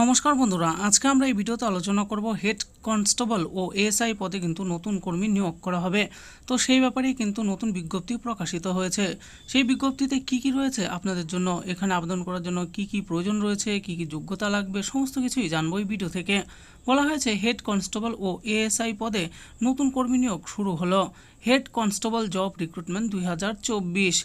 নমস্কার বন্ধুরা, আজকে আমরা এই ভিডিওতে আলোচনা করব হেড কনস্টেবল ও এএসআই পদে কিন্তু নতুন কর্মী নিয়োগ করা হবে। তো সেই ব্যাপারে কিন্তু নতুন বিজ্ঞপ্তি প্রকাশিত হয়েছে। সেই বিজ্ঞপ্তিতে কি কি রয়েছে আপনাদের জন্য, এখানে আবেদন করার জন্য কি কি প্রয়োজন রয়েছে, কি কি যোগ্যতা লাগবে, সমস্ত কিছুই জানব এই ভিডিও থেকে। বলা হয়েছে হেড কনস্টেবল ও এএসআই পদে নতুন কর্মী নিয়োগ শুরু হলো। হেড কনস্টেবল জব রিক্রুটমেন্ট দুই হাজার চব্বিশ।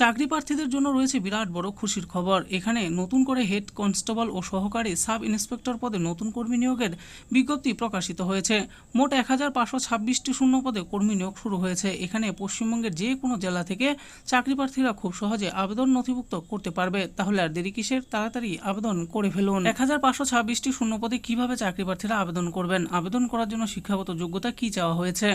চাকরি প্রার্থীদের জন্য রয়েছে বিরাট বড় খুশির খবর। এখানে নতুন করে হেড কনস্টেবল ও সহকারী সাব ইন্সপেক্টর পদে নতুন কর্মী নিয়োগের বিজ্ঞপ্তি প্রকাশিত হয়েছে। মোট এক হাজার পাঁচশো ছাব্বিশটি শূন্য পদে কর্মী নিয়োগ শুরু হয়েছে। এখানে পশ্চিমবঙ্গের যে কোনো জেলা থেকে চাকরি প্রার্থীরা খুব সহজে আবেদন নথিভুক্ত করতে পারবে। তাহলে আর দেরি কিসের? তাড়াতাড়ি আবেদন করে ফেলুন। এক হাজার পাঁচশো ছাব্বিশটি শূন্য পদে কীভাবে চাকরি প্রার্থীরা আবেদন করবেন? আবেদন করার জন্য শিক্ষাগত যোগ্যতা কি চাওয়া হয়েছে?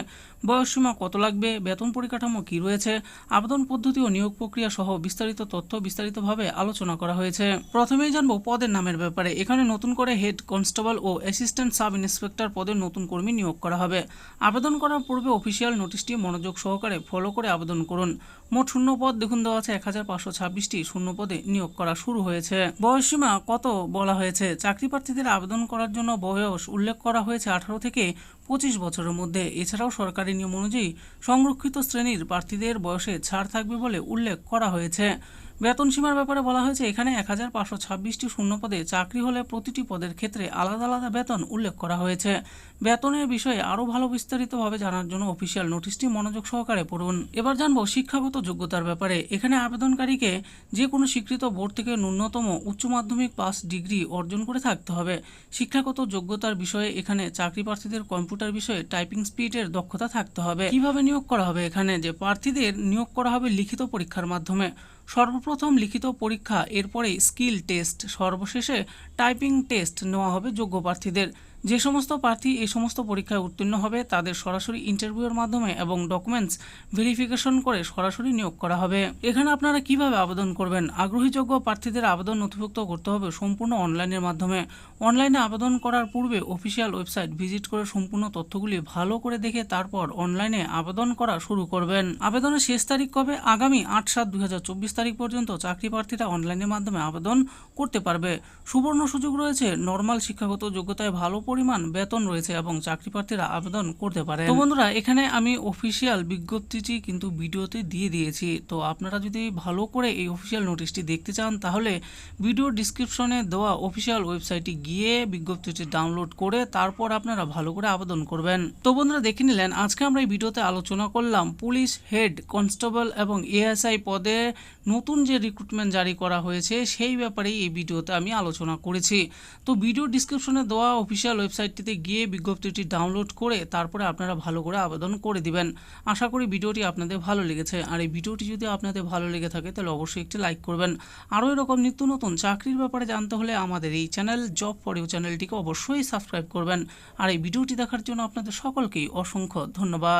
বয়সসীমা কত লাগবে? বেতন পরিকাঠামো কি রয়েছে? আবেদন পদ্ধতি ও নিয়োগ প্রক্রিয়া সহ বিস্তারিত তথ্য বিস্তারিতভাবে আলোচনা করা হয়েছে। প্রথমেই জানব পদের নামের ব্যাপারে। এখানে নতুন করে হেড কনস্টেবল ও অ্যাসিস্ট্যান্ট সাব ইন্সপেক্টর পদের নতুন কর্মী নিয়োগ করা হবে। আবেদন করার পূর্বে অফিসিয়াল নোটিশটি মনোযোগ সহকারে ফলো করে আবেদন করুন। মোট শূন্য পদ দেখুন, দেওয়া আছে এক হাজার পাঁচশো ছাব্বিশটি শূন্য পদে নিয়োগ করা শুরু হয়েছে। বয়সসীমা কত বলা হয়েছে? চাকরি প্রার্থীদের আবেদন করার জন্য বয়স উল্লেখ করা হয়েছে আঠারো থেকে পঁচিশ বছরের মধ্যে। এছাড়াও সরকারি নিয়ম অনুযায়ী সংরক্ষিত শ্রেণির প্রার্থীদের বয়সে ছাড় থাকবে বলে উল্লেখ করা হয়েছে বেতন সীমার ব্যাপারে বলা হয়েছে, এখানে এক হাজার পাঁচশো ছাব্বিশটি শূন্য পদে চাকরি হলে প্রতিটি পদের ক্ষেত্রে আলাদা আলাদা বেতন উল্লেখ করা হয়েছে। বেতনের বিষয়ে আরও ভালো বিস্তারিতভাবে জানার জন্য অফিসিয়াল নোটিশটি মনোযোগ সহকারে পড়ুন। এবার জানব শিক্ষাগত যোগ্যতার ব্যাপারে। এখানে আবেদনকারীকে যে কোনো স্বীকৃত বোর্ড থেকে ন্যূনতম উচ্চ মাধ্যমিক পাস ডিগ্রি অর্জন করে থাকতে হবে। শিক্ষাগত যোগ্যতার বিষয়ে এখানে চাকরি প্রার্থীদের কম্পিউটার বিষয়ে টাইপিং স্পিডের দক্ষতা থাকতে হবে। কীভাবে নিয়োগ করা হবে এখানে? যে প্রার্থীদের নিয়োগ করা হবে লিখিত পরীক্ষার মাধ্যমে। সর্বপ্রথম লিখিত পরীক্ষা এরপরে স্কিল টেস্ট সর্বশেষে টাইপিং টেস্ট নেওয়া হবে যোগ্য প্রার্থীদের। যে সমস্ত প্রার্থী এই সমস্ত পরীক্ষায় উত্তীর্ণ হবে, তাদের সরাসরি ইন্টারভিউয়ের মাধ্যমে এবং ডকুমেন্টস ভেরিফিকেশন করে সরাসরি নিয়োগ করা হবে। এখানে আপনারা কীভাবে আবেদন করবেন? আগ্রহীযোগ্য প্রার্থীদের আবেদন নথিভুক্ত করতে হবে সম্পূর্ণ অনলাইনের মাধ্যমে। অনলাইনে আবেদন করার পূর্বে অফিসিয়াল ওয়েবসাইট ভিজিট করে সম্পূর্ণ তথ্যগুলি ভালো করে দেখে তারপর অনলাইনে আবেদন করা শুরু করবেন। আবেদনের শেষ তারিখ কবে? আগামী আট সাত দুই তারিখ পর্যন্ত চাকরি প্রার্থীরা অনলাইনের মাধ্যমে আবেদন করতে পারবে। সুবর্ণ সুযোগ রয়েছে। নর্মাল শিক্ষাগত যোগ্যতায় ভালো পরিমাণ বেতন রয়েছে এবং চাকরি প্রার্থীরা আবেদন করতে পারে তো বন্ধুরা এখানে আমি অফিসিয়াল বিজ্ঞপ্তিটি কিন্তু ভিডিওতে দিয়ে দিয়েছি। তো আপনারা যদি ভালো করে এই অফিসিয়াল নোটিশটি দেখতে চান তাহলে ভিডিও ডিসক্রিপশনে দেওয়া অফিসিয়াল ওয়েবসাইটে গিয়ে বিজ্ঞপ্তিটি ডাউনলোড করে তারপর আপনারা ভালো করে আবেদন করবেন। তো বন্ধুরা দেখে নিলেন আজকে আমরা এই ভিডিওতে আলোচনা করলাম পুলিশ হেড কনস্টেবল এবং এএসআই পদে নতুন যে রিক্রুটমেন্ট জারি করা হয়েছে সেই ব্যাপারেই এই ভিডিওতে আমি আলোচনা করেছি। তো ভিডিও ডিসক্রিপশনে দেওয়া অফিসিয়াল ওয়েবসাইটটিতে গিয়ে বিজ্ঞপ্তিটি ডাউনলোড করে তারপরে আপনারা ভালো করে আবেদন করে দিবেন। আশা করি ভিডিওটি আপনাদের ভালো লেগেছে। আর এই ভিডিওটি যদি আপনাদের ভালো লেগে থাকে, তাহলে অবশ্যই একটি লাইক করবেন। আরও এরকম নিত্য নতুন চাকরির ব্যাপারে জানতে হলে আমাদের এই চ্যানেল জব ফর চ্যানেলটিকে অবশ্যই সাবস্ক্রাইব করবেন। আর এই ভিডিওটি দেখার জন্য আপনাদের সকলকেই অসংখ্য ধন্যবাদ।